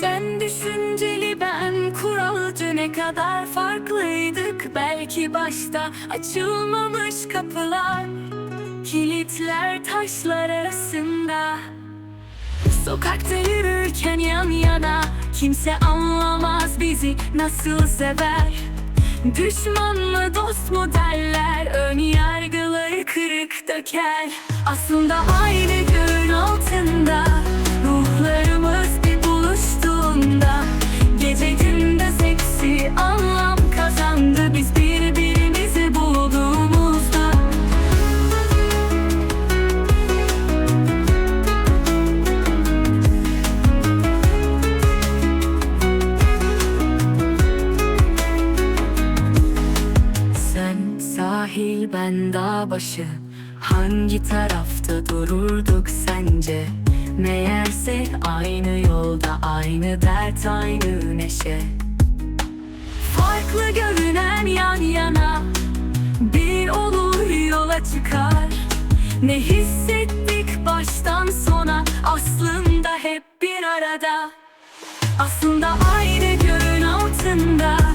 Sen düşünceli ben kuralcı ne kadar farklıydık. Belki başta açılmamış kapılar Kilitler taşlar arasında. Sokakta yürürken yan yana Kimse anlamaz bizi nasıl sever? Düşman mı dost mu derler Ön yargıları kırık döker. Aslında aynı gün sahil ben dağ başı. Hangi tarafta dururduk sence? Meğerse aynı yolda aynı dert aynı neşe. Farklı görünen yan yana Bir olur yola çıkar. Ne hissettik baştan sona Aslında hep bir arada. Aslında aynı göğün altında